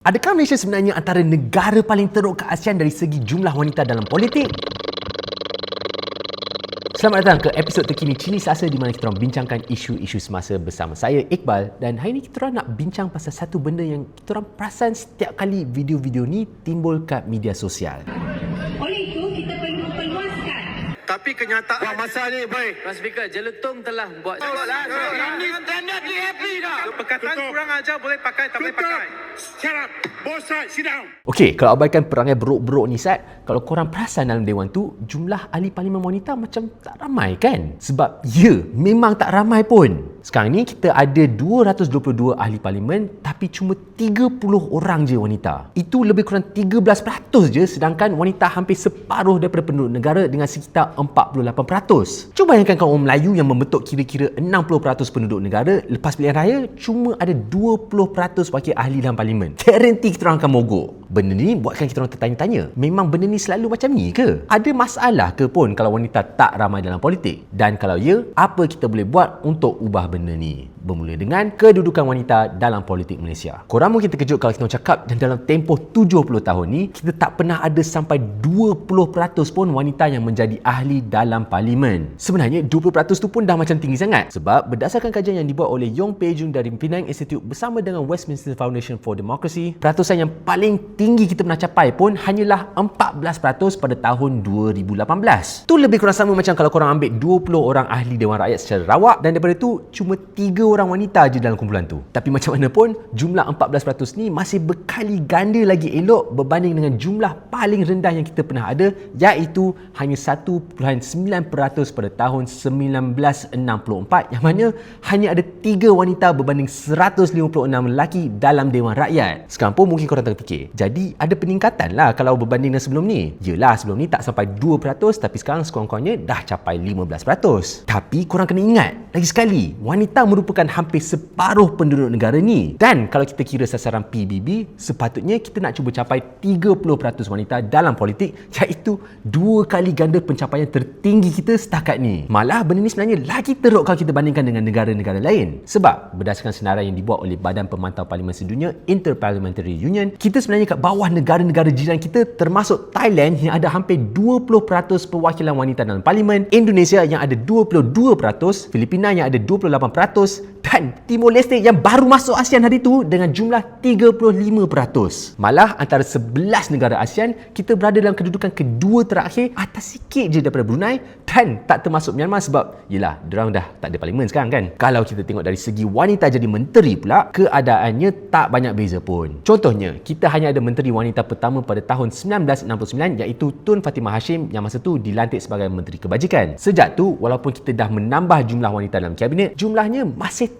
Adakah Malaysia sebenarnya antara negara paling teruk ke ASEAN dari segi jumlah wanita dalam politik? Selamat datang ke episod terkini Cini Sasa di mana kita orang bincangkan isu-isu semasa bersama saya Iqbal dan hari ini kita orang nak bincang pasal satu benda yang kita orang perasan setiap kali video-video ni timbul kat media sosial. Oleh itu, kita perlu memperluaskan Tapi kenyataan masa ni baik. Tuan Speaker, Jeletong telah buat Ini standard DAP dah. Perkataan kurang ajar boleh pakai tak boleh pakai. Shut up. Sides, sit down. Okey, kalau abaikan perangai beruk-beruk ni Sat, kalau korang perasan dalam dewan tu, jumlah ahli parlimen wanita macam tak ramai kan? Sebab ya, memang tak ramai pun. Sekarang ni kita ada 222 ahli parlimen tapi cuma 30 orang je wanita. Itu lebih kurang 13% je sedangkan wanita hampir separuh daripada penduduk negara dengan sekitar 48%. Cuba bayangkan kaum Melayu yang membentuk kira-kira 60% penduduk negara lepas pilihan raya cuma ada 20% wakil ahli dalam parlimen. Guarantee kita orang akan mogok. Benda ni buatkan kita orang tertanya-tanya. Memang benda ni selalu macam ni ke? Ada masalah ke pun kalau wanita tak ramai dalam politik? Dan kalau ya, apa kita boleh buat untuk ubah benda ni? Bermula dengan kedudukan wanita dalam politik Malaysia. Korang mungkin terkejut kalau kita cakap dan dalam tempoh 70 tahun ni, kita tak pernah ada sampai 20% pun wanita yang menjadi ahli dalam parlimen. Sebenarnya 20% tu pun dah macam tinggi sangat. Sebab berdasarkan kajian yang dibuat oleh Yong Pei Jun dari Penang Institute bersama dengan Westminster Foundation for Democracy, peratusan yang paling tinggi kita pernah capai pun hanyalah 14% pada tahun 2018. Tu lebih kurang sama macam kalau korang ambil 20 orang ahli Dewan Rakyat secara rawak dan daripada tu cuma 3 orang wanita je dalam kumpulan tu. Tapi macam mana pun, jumlah 14% ni masih berkali ganda lagi elok berbanding dengan jumlah paling rendah yang kita pernah ada iaitu hanya 1.9% pada tahun 1964 yang mana hanya ada 3 wanita berbanding 156 lelaki dalam Dewan Rakyat. Sekarang pun mungkin korang terfikir, jadi ada peningkatan lah kalau berbanding dengan sebelum ni. Yelah sebelum ni tak sampai 2% tapi sekarang sekurang-kurangnya dah capai 15%. Tapi korang kena ingat, lagi sekali, wanita merupakan hampir separuh penduduk negara ni. Dan kalau kita kira sasaran PBB, sepatutnya kita nak cuba capai 30% wanita dalam politik iaitu dua kali ganda pencapaian tertinggi kita setakat ni. Malah benda ni sebenarnya lagi teruk kalau kita bandingkan dengan negara-negara lain. Sebab berdasarkan senarai yang dibuat oleh Badan Pemantau Parlimen Sedunia Interparliamentary Union, kita sebenarnya kat bawah negara-negara jiran kita termasuk Thailand yang ada hampir 20% perwakilan wanita dalam parlimen, Indonesia yang ada 22%, Filipina yang ada 28% dan Timor Leste yang baru masuk ASEAN hari tu dengan jumlah 35%. Malah antara 11 negara ASEAN, kita berada dalam kedudukan kedua terakhir atas sikit je daripada Brunei dan tak termasuk Myanmar sebab yelah, diorang dah tak ada parlimen sekarang kan. Kalau kita tengok dari segi wanita jadi menteri pula, keadaannya tak banyak beza pun. Contohnya, kita hanya ada menteri wanita pertama pada tahun 1969 iaitu Tun Fatimah Hashim yang masa tu dilantik sebagai Menteri Kebajikan. Sejak tu, walaupun kita dah menambah jumlah wanita dalam kabinet, jumlahnya masih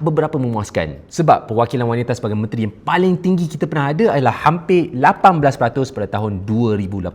beberapa memuaskan. Sebab perwakilan wanita sebagai menteri yang paling tinggi kita pernah ada adalah hampir 18% pada tahun 2018.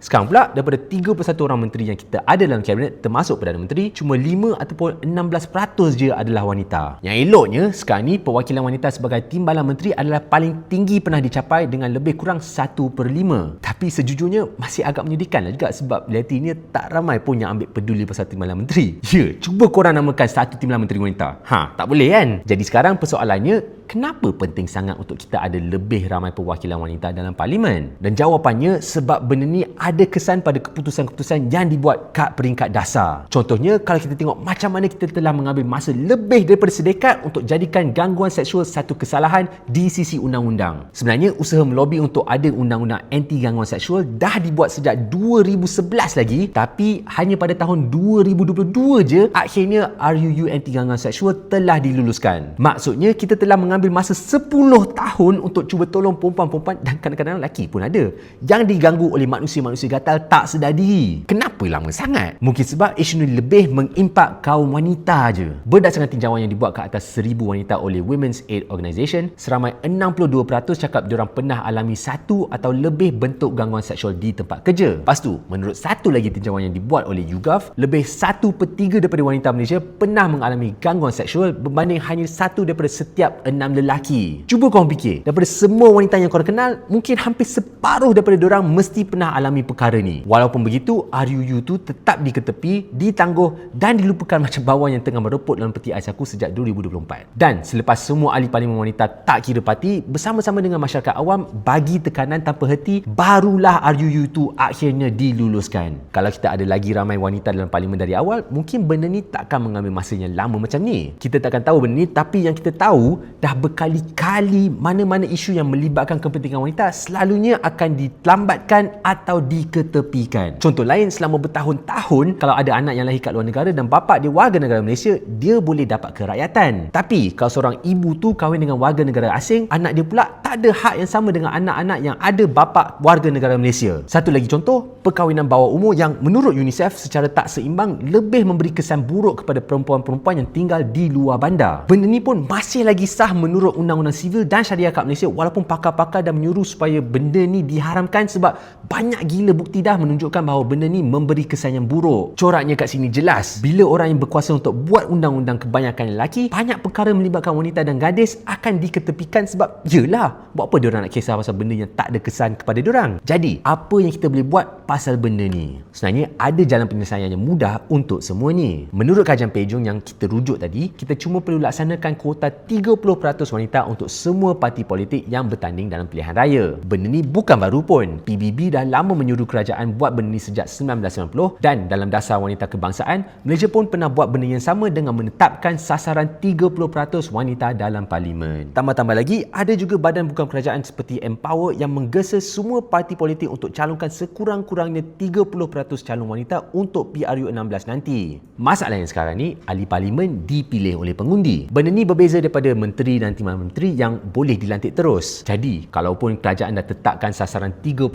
Sekarang pula, daripada 31 orang menteri yang kita ada dalam kabinet termasuk Perdana Menteri, cuma 5 ataupun 16% je adalah wanita. Yang eloknya, sekarang ni perwakilan wanita sebagai timbalan menteri adalah paling tinggi pernah dicapai dengan lebih kurang 1 per 5. Tapi sejujurnya, masih agak menyedihkan lah juga sebab realitinya tak ramai pun yang ambil peduli pasal timbalan menteri. Ya, cuba korang namakan satu timbalan menteri wanita. Ha, tak boleh kan? Jadi sekarang persoalannya, kenapa penting sangat untuk kita ada lebih ramai perwakilan wanita dalam parlimen? Dan jawapannya sebab benda ni ada kesan pada keputusan-keputusan yang dibuat kat peringkat dasar. Contohnya kalau kita tengok macam mana kita telah mengambil masa lebih daripada sedekat untuk jadikan gangguan seksual satu kesalahan di sisi undang-undang. Sebenarnya usaha melobi untuk ada undang-undang anti gangguan seksual dah dibuat sejak 2011 lagi tapi hanya pada tahun 2022 je akhirnya RUU anti gangguan seksual telah diluluskan. Maksudnya kita telah mengambil masa 10 tahun untuk cuba tolong perempuan-perempuan dan kadang-kadang lelaki pun ada yang diganggu oleh manusia-manusia gatal tak sedar diri. Kenapa lama sangat? Mungkin sebab isu ni lebih mengimpak kaum wanita je. Berdasarkan tinjauan yang dibuat ke atas 1000 wanita oleh Women's Aid Organisation, seramai 62% cakap diorang pernah alami satu atau lebih bentuk gangguan seksual di tempat kerja. Lepas tu, menurut satu lagi tinjauan yang dibuat oleh YouGov, lebih satu per tiga daripada wanita Malaysia pernah mengalami gangguan seksual berbanding hanya satu daripada setiap enam lelaki. Cuba korang fikir, daripada semua wanita yang korang kenal, mungkin hampir separuh daripada diorang mesti pernah alami perkara ni. Walaupun begitu, RUU tu tetap diketepi, ditangguh dan dilupakan macam bawang yang tengah mereput dalam peti ais aku sejak 2024. Dan selepas semua ahli parlimen wanita tak kira parti, bersama-sama dengan masyarakat awam bagi tekanan tanpa henti, barulah RUU tu akhirnya diluluskan. Kalau kita ada lagi ramai wanita dalam parlimen dari awal, mungkin benda ni takkan mengambil masa yang lama macam ni. Kita takkan tahu benda ni, tapi yang kita tahu dah berkali-kali mana-mana isu yang melibatkan kepentingan wanita selalunya akan dilambatkan atau diketepikan. Contoh lain, selama bertahun-tahun, kalau ada anak yang lahir kat luar negara dan bapa dia warga negara Malaysia, dia boleh dapat kerakyatan. Tapi kalau seorang ibu tu kahwin dengan warga negara asing, anak dia pula tak ada hak yang sama dengan anak-anak yang ada bapa warga negara Malaysia. Satu lagi contoh, perkahwinan bawah umur yang menurut UNICEF secara tak seimbang lebih memberi kesan buruk kepada perempuan-perempuan yang tinggal di luar bandar. Benda ni pun masih lagi sah menurut Undang-Undang Sivil dan Syariah kat Malaysia walaupun pakar-pakar dah menyuruh supaya benda ni diharamkan sebab banyak gila bukti dah menunjukkan bahawa benda ni memberi kesan yang buruk. Coraknya kat sini jelas, bila orang yang berkuasa untuk buat undang-undang kebanyakan lelaki, banyak perkara melibatkan wanita dan gadis akan diketepikan sebab yelah, buat apa diorang nak kisah pasal benda yang tak ada kesan kepada diorang. Jadi, apa yang kita boleh buat pasal benda ni? Sebenarnya ada jalan penyelesaian yang mudah untuk semua ni. Menurut kajian Pejong yang kita rujuk tadi, kita cuma perlu laksanakan kuota 30% wanita untuk semua parti politik yang bertanding dalam pilihan raya. Benda ni bukan baru pun. PBB dah lama menyuruh kerajaan buat benda ni sejak 1990 dan dalam dasar wanita kebangsaan, Malaysia pun pernah buat benda yang sama dengan menetapkan sasaran 30% wanita dalam parlimen. Tambah-tambah lagi, ada juga badan bukan kerajaan seperti Empower yang menggesa semua parti politik untuk calonkan sekurang-kurangnya 30% calon wanita untuk PRU 16 nanti. Masalah yang sekarang ni, ahli parlimen dipilih oleh pengundi. Benda ni berbeza daripada menteri dan timbalan menteri yang boleh dilantik terus. Jadi, kalaupun kerajaan dah tetapkan sasaran 30%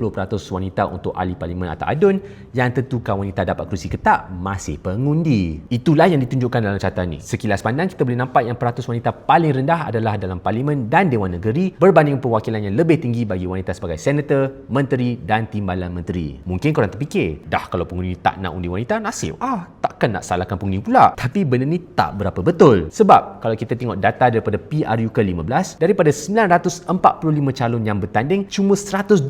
wanita untuk ahli parlimen atau adun, yang tentukan wanita dapat kerusi ke tak masih pengundi. Itulah yang ditunjukkan dalam catatan ni. Sekilas pandang kita boleh nampak yang peratus wanita paling rendah adalah dalam parlimen dan Dewan Negeri berbanding perwakilan yang lebih tinggi bagi wanita sebagai senator, menteri dan timbalan menteri. Mungkin korang terfikir, dah kalau pengundi tak nak undi wanita, nasib. Ah, takkan nak salahkan pengundi pula. Tapi benda ni tak berapa betul. Sebab kalau kita tengok data daripada PRU ke-15, daripada 945 calon yang bertanding, cuma 127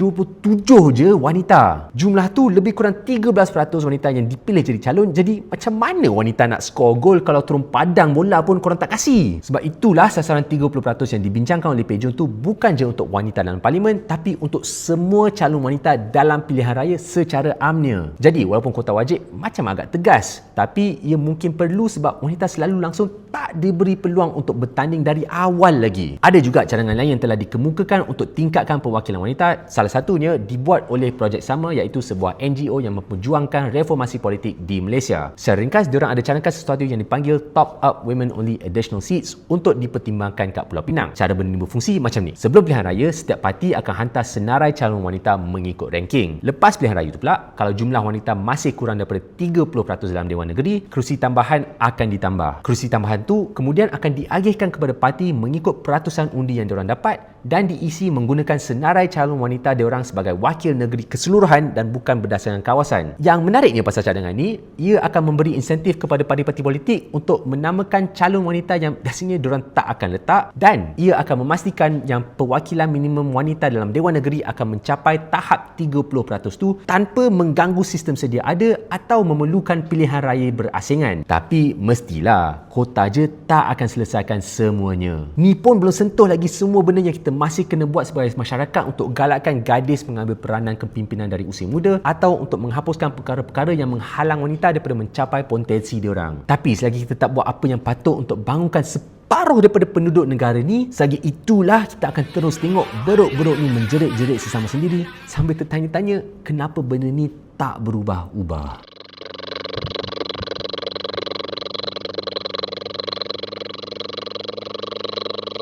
je wanita. Jumlah tu lebih kurang 13% wanita yang dipilih jadi calon. Jadi macam mana wanita nak skor gol kalau turun padang bola pun korang tak kasih? Sebab itulah sasaran 30% yang dibincangkan oleh Pejong tu bukan je untuk wanita dalam parlimen tapi untuk semua calon wanita dalam pilihan raya secara amnya. Jadi walaupun kota wajib macam agak tegas tapi ia mungkin perlu sebab wanita selalu langsung tak diberi peluang untuk bertanding dari awal lagi. Ada juga cadangan lain yang telah dikemukakan untuk tingkatkan perwakilan wanita. Salah satunya dibuat oleh projek sama iaitu sebuah NGO yang memperjuangkan reformasi politik di Malaysia. Secara ringkas, diorang ada cadangkan sesuatu yang dipanggil Top Up Women Only Additional Seats untuk dipertimbangkan kat Pulau Pinang. Cara benda ni berfungsi macam ni. Sebelum pilihan raya, setiap parti akan hantar senarai calon wanita mengikut ranking. Lepas pilihan raya tu pula, kalau jumlah wanita masih kurang daripada 30% dalam Dewan Negeri, kerusi tambahan akan ditambah. Kerusi tambahan tu kemudian akan diagihkan kepada parti mengikut peratusan undi yang diorang dapat dan diisi menggunakan senarai calon wanita diorang sebagai wakil negeri keseluruhan dan bukan berdasarkan kawasan. Yang menariknya pasal cadangan ni, ia akan memberi insentif kepada parti-parti politik untuk menamakan calon wanita yang biasanya diorang tak akan letak dan ia akan memastikan yang perwakilan minimum wanita dalam Dewan Negeri akan mencapai tahap 30% tu tanpa mengganggu sistem sedia ada atau memerlukan pilihan raya berasingan. Tapi mestilah kota je tak akan selesaikan semuanya. Ni pun belum sentuh lagi semua benda yang kita masih kena buat sebagai masyarakat untuk galakkan gadis mengambil peranan kepimpinan dari usia muda atau untuk menghapuskan perkara-perkara yang menghalang wanita daripada mencapai potensi diorang. Tapi selagi kita tak buat apa yang patut untuk bangunkan separuh daripada penduduk negara ni, selagi itulah kita akan terus tengok beruk-beruk ni menjerit-jerit sesama sendiri sambil tertanya-tanya kenapa benda ni tak berubah-ubah.